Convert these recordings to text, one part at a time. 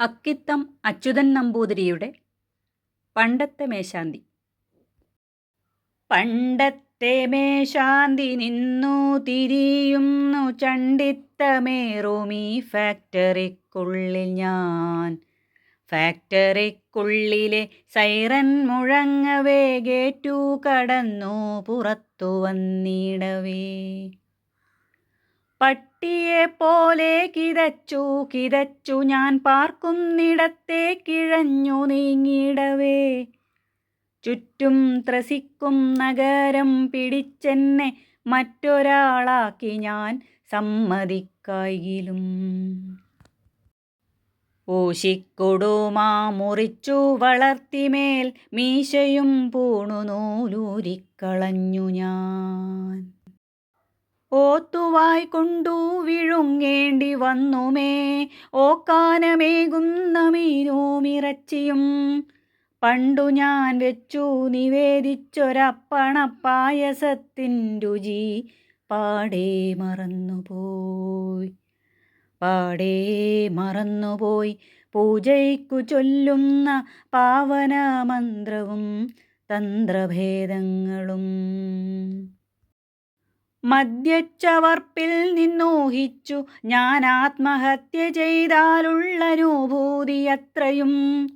അക്കിത്തം അച്യുതൻ നമ്പൂതിരിയുടെ പണ്ടത്തെ മേശാന്തി. പണ്ടത്തെ മേശാന്തി നിന്നു തിരിയുന്നു ചണ്ടിത്തമേറുമീ ഫാക്ടറിക്കുള്ളിൽ ഞാൻ. ഫാക്ടറിക്കുള്ളിലെ സൈറൻ മുഴങ്ങവേ ഗേറ്റു കടന്നു പുറത്തു വന്നിടവേ. പട്ടിയെ പോലെ കിതച്ചു കിതച്ചു ഞാൻ പാർക്കുന്നിടത്തെ കിഴഞ്ഞു നീങ്ങിടവേ ചുറ്റും ത്രസിക്കും നഗരം പിടിച്ചെന്നെ മറ്റൊരാളാക്കി ഞാൻ സമ്മതിക്കായിലും. ഊശിക്കൊടുമാ മുറിച്ചു വളർത്തിമേൽ മീശയും പൂണുനൂലൂരിക്കളഞ്ഞു ഞാൻ. ഓത്തുവായി കൊണ്ടു വിഴുങ്ങേണ്ടി വന്നുമേ. ഓക്കാനമേകുന്ന മീനൂമിറച്ചിയും പണ്ടു ഞാൻ വെച്ചു നിവേദിച്ചൊരപ്പണപ്പായസത്തിൻ രുചി പാടേ മറന്നുപോയി. പാടേ മറന്നുപോയി. പൂജയ്ക്കു ചൊല്ലുന്ന പാവന മന്ത്രവും തന്ത്രഭേദങ്ങളും മദ്യച്ചവർപ്പിൽ നിന്നൂഹിച്ചു. ഞാൻ ആത്മഹത്യ ചെയ്താലുള്ളനുഭൂതി അത്രയും.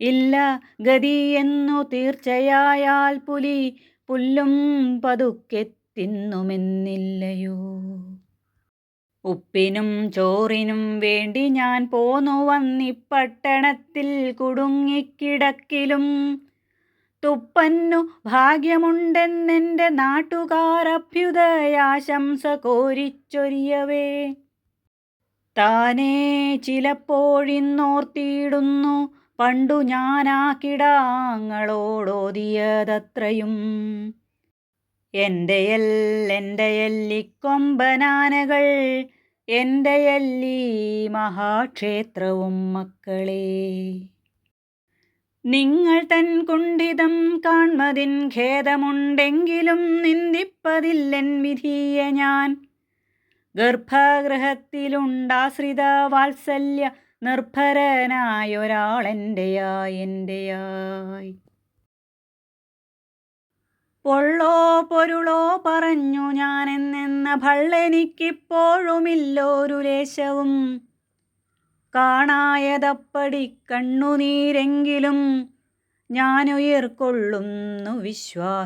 ഇല്ല ഗതിയെന്നു തീർച്ചയായാൽ പുലി പുല്ലും പതുക്കെ തിന്നുമെന്നില്ലയോ. ഉപ്പിനും ചോറിനും വേണ്ടി ഞാൻ പോന്നു വന്നിപ്പട്ടണത്തിൽ കുടുങ്ങിക്കിടക്കിലും. തുപ്പന്നു ഭാഗ്യമുണ്ടെന്നെന്റെ നാട്ടുകാരഭ്യുദയാശംസ കോരിച്ചൊരിയവേ താനേ ചിലപ്പോഴിന്നോർത്തിയിടുന്നു പണ്ടു ഞാനാ കിടാങ്ങളോടോതിയതത്രയും എന്റെയൽ എന്റെയല്ലിക്കൊമ്പനാനകൾ എന്റെയല്ലീ മഹാക്ഷേത്രവും മക്കളേ. നിങ്ങൾ തൻ കുണ്ഠിതം കാൺമതിൻ ഖേദമുണ്ടെങ്കിലും നിന്ദിപ്പതില്ലെൻ വിധിയ ഞാൻ. ഗർഭഗൃഹത്തിലുണ്ടാശ്രിത വാത്സല്യ നിർഭരനായൊരാളെന്റെയായി എന്റെയായി. പൊള്ളോ പൊരുളോ പറഞ്ഞു ഞാനെന്നെന്ന ഭള്ളെനിക്കിപ്പോഴുമില്ലോരു ലേശവും കാണായതപ്പടി കണ്ണുനീരെങ്കിലും ഞാനുയർക്കൊള്ളുന്നു വിശ്വാസശക്തിയാൽ.